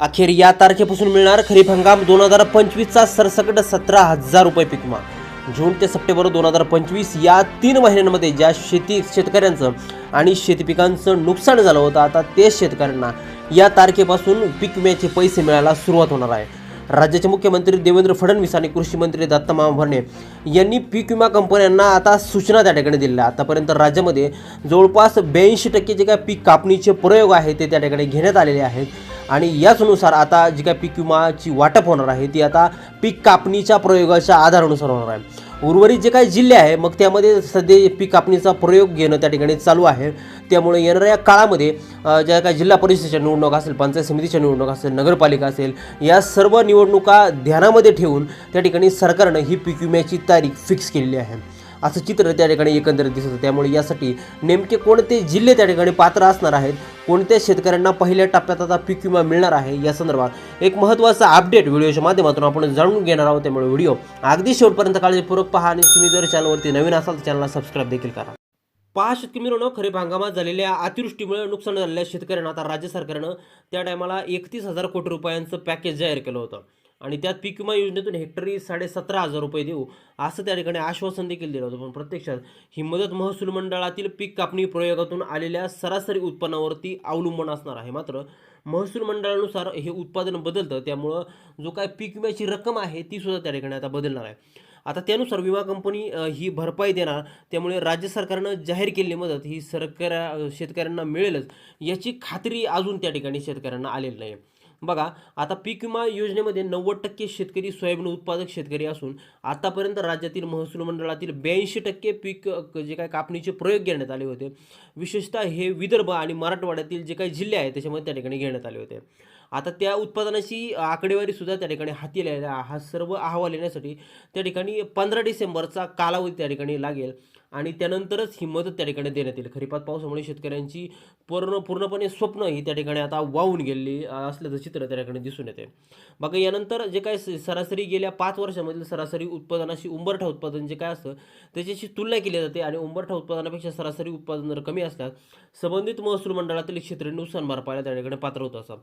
अखेर या तारखेपासून मिळणार खरीप हंगाम दोन हजार पंचवीसचा सरसकट सतरा हजार रुपये पीक विमा. जून ते सप्टेंबर दोन हजार पंचवीस या तीन महिन्यांमध्ये ज्या शेती शेतकऱ्यांचं आणि शेती पिकांचं नुकसान झालं होतं आता तेच शेतकऱ्यांना या तारखेपासून पीक विम्याचे पैसे मिळायला सुरुवात होणार आहे. राज्याचे मुख्यमंत्री देवेंद्र फडणवीस आणि कृषी मंत्री दत्तमामा भरणे यांनी पीक विमा कंपन्यांना आता सूचना त्या ठिकाणी दिल्या आतापर्यंत राज्यामध्ये जवळपास ब्याऐंशी टक्के जे काय पीक कापणीचे प्रयोग आहेत ते त्या ठिकाणी घेण्यात आलेले आहेत. आणि याचनुसार आता जी काय पीक विमाची वाटप होणार आहे ती आता पीक कापणीच्या प्रयोगाच्या आधारानुसार होणार आहे. उर्वरित जे काही जिल्हे आहे मग त्यामध्ये सध्या पीक कापणीचा प्रयोग घेणं त्या ठिकाणी चालू आहे. त्यामुळे येणाऱ्या काळामध्ये ज्या काही जिल्हा परिषदेच्या निवडणूक असेल पंचायत समितीच्या निवडणूक असेल नगरपालिका असेल या सर्व निवडणुका ध्यानामध्ये ठेवून त्या ठिकाणी सरकारनं ही पीक विम्याची तारीख फिक्स केलेली आहे. असं चित्र त्या ठिकाणी एकंदरीत दिसत होतं. त्यामुळे यासाठी नेमके कोणते जिल्हे त्या ठिकाणी पात्र असणार आहेत? कोणत्या शेतकऱ्यांना पहिल्या टप्प्यात आता पीक विमा मिळणार आहे? या संदर्भात एक महत्त्वाचा अपडेट व्हिडिओच्या माध्यमातून आपण जाणून घेणार आहोत. त्यामुळे व्हिडिओ अगदी शेवटपर्यंत काळजीपूर्वक पहा आणि तुम्ही जर चॅनलवरती नवीन असाल तर चॅनलला सबस्क्राईब देखील करा. पहा शेतकरी मित्रांनो खरीप हंगामात झालेल्या अतिवृष्टीमुळे नुकसान झालेल्या शेतकऱ्यांना आता राज्य सरकारनं त्या टायमाला एकतीस हजार कोटी रुपयांचं पॅकेज जाहीर केलं होतं. आणि त्यात पीक विमा योजनेतून हेक्टरी साडेसतरा हजार रुपये देऊ असं त्या ठिकाणी आश्वासन देखील दिलं होतं. पण प्रत्यक्षात ही मदत महसूल मंडळातील पीक कापणी प्रयोगातून आलेल्या सरासरी उत्पन्नावरती अवलंबून असणार आहे. मात्र महसूल मंडळानुसार हे उत्पादन बदलतं. त्यामुळं जो काय पीक विम्याची रक्कम आहे ती सुद्धा त्या ठिकाणी आता बदलणार आहे. आता त्यानुसार विमा कंपनी ही भरपाई देणार. त्यामुळे राज्य सरकारनं जाहीर केलेली मदत ही सरकार शेतकऱ्यांना मिळेलच याची खात्री अजून त्या ठिकाणी शेतकऱ्यांना आलेली नाही बघा आता पीक विमा योजनेमध्ये नव्वद टक्के शेतकरी सोयाबीन उत्पादक शेतकरी असून आतापर्यंत राज्यातील महसूल मंडळातील ब्याऐंशी टक्के पीक जे काय कापणीचे प्रयोग घेण्यात आले होते. विशेषतः हे विदर्भ आणि मराठवाड्यातील जे काही जिल्हे आहेत त्याच्यामध्ये त्या ठिकाणी घेण्यात आले होते. आता त्या उत्पादनाची आकडेवारी सुद्धा त्या ठिकाणी हाती आलेली आहे. हा सर्व अहवाल येण्यासाठी त्या ठिकाणी पंधरा डिसेंबरचा कालावधी त्या ठिकाणी लागेल आणि त्यानंतरच ही मदत त्या ठिकाणी देण्यात येईल. खरीपात पावसामुळे शेतकऱ्यांची पूर्ण पूर्णपणे स्वप्न ही त्या ठिकाणी आता वाहून गेलेली असल्याचं चित्र त्या ठिकाणी दिसून येते. बघा यानंतर जे काय सरासरी गेल्या पाच वर्षामधील सरासरी उत्पादनाशी उंबरठा उत्पादन जे काय असतं त्याच्याशी तुलना केली जाते आणि उंबरठा उत्पादनापेक्षा सरासरी उत्पादन जर कमी असल्यास संबंधित महसूल मंडळातील क्षेत्र नुकसान भरपायला त्या ठिकाणी पात्र होत असं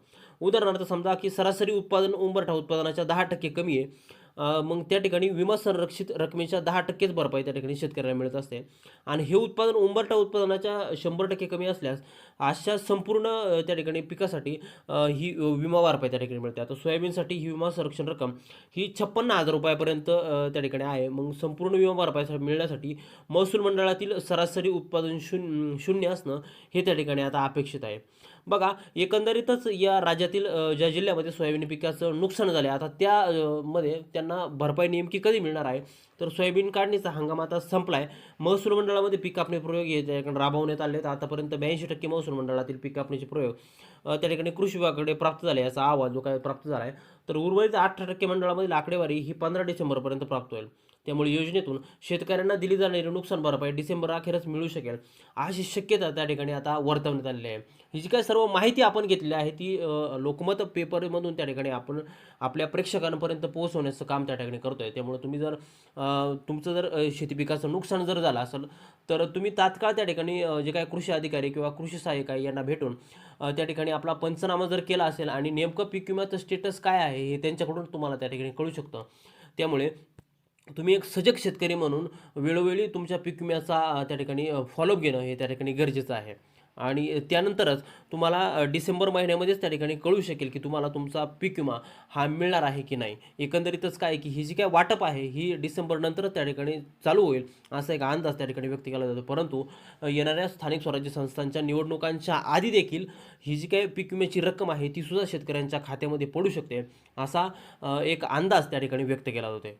उदाहरणार्थ समजा की सरासरी उत्पादन उंबरठा उत्पादनाच्या दहा टक्के कमी आहे. मग त्या ठिकाणी विमा संरक्षित रकमेच्या दहा टक्केच भरपाई त्या ठिकाणी शेतकऱ्याला मिळत असते. आणि हे उत्पादन उंबरठा उत्पादनाच्या शंभर टक्के कमी असल्यास अशा संपूर्ण त्या ठिकाणी पिकासाठी ही विमा भरपाई त्या ठिकाणी मिळते. आता सोयाबीनसाठी ही विमा संरक्षण रक्कम ही छप्पन्न हजार रुपयापर्यंत त्या ठिकाणी आहे. मग संपूर्ण विमा भरपाई मिळण्यासाठी महसूल मंडळातील सरासरी उत्पादन शून्य शून्य असणं हे त्या ठिकाणी आता अपेक्षित आहे. बघा एकंदरीतच या राज्यातील ज्या जिल्ह्यामध्ये सोयाबीन पिकाचं नुकसान झाले आता त्या मध्ये त्यांना भरपाई नेमकी कधी मिळणार आहे? तर सोयाबीन काढणीचा हंगाम आता संपला आहे महसूल मंडळामध्ये पीक कापणी प्रयोग राबवण्यात आले आहेत आतापर्यंत ब्याऐंशी टक्के महसूल मंडळातील पीक कापणीचे प्रयोग त्या ठिकाणी कृषी विभागाकडे प्राप्त झाले याचा अहवाल जो काय प्राप्त झाला आहे तर उर्वरित अठरा टक्के मंडळामधील आकडेवारी ही पंधरा डिसेंबरपर्यंत प्राप्त होईल. त्यामुळे योजनेतून शेतकऱ्यांना दिली जाणारी नुकसान भरपाई डिसेंबर अखेरच मिळू शकेल अशी शक्यता त्या ठिकाणी आता वर्तवण्यात आलेली आहे. ही जी काय सर्व माहिती आपण घेतलेली आहे ती लोकमत पेपरमधून त्या ठिकाणी आपण आपल्या प्रेक्षकांपर्यंत पोहोचवण्याचं काम त्या ठिकाणी करतो आहे त्यामुळे तुम्ही जर तुमचं जर शेती पिकाचं नुकसान जर झालं असेल तर तुम्ही तात्काळ त्या ठिकाणी जे काय कृषी अधिकारी किंवा कृषी सहाय्यक आहे यांना भेटून त्या ठिकाणी आपला पंचनामा जर केला असेल आणि नेमकं पीक विम्याचं स्टेटस काय आहे हे त्यांच्याकडून तुम्हाला त्या ठिकाणी कळू शकतं. त्यामुळे तुम्ही एक सजग शेतकरी म्हणून वेळोवेळी तुमच्या पीक विम्याचा त्या ठिकाणी फॉलोअप घेणं हे त्या ठिकाणी गरजेचं आहे. आणि त्यानंतरच तुम्हाला डिसेंबर महिन्यामध्येच त्या ठिकाणी कळू शकेल की तुम्हाला तुमचा पीक विमा हा मिळणार आहे की नाही. एकंदरीतच काय की ही जी काय वाटप आहे ही डिसेंबरनंतरच त्या ठिकाणी चालू होईल असा एक अंदाज त्या ठिकाणी व्यक्त केला जातो. परंतु येणाऱ्या स्थानिक स्वराज्य संस्थांच्या निवडणुकांच्या आधी देखील ही जी काय पीक विम्याची रक्कम आहे ती सुद्धा शेतकऱ्यांच्या खात्यामध्ये पडू शकते असा एक अंदाज त्या ठिकाणी व्यक्त केला जातो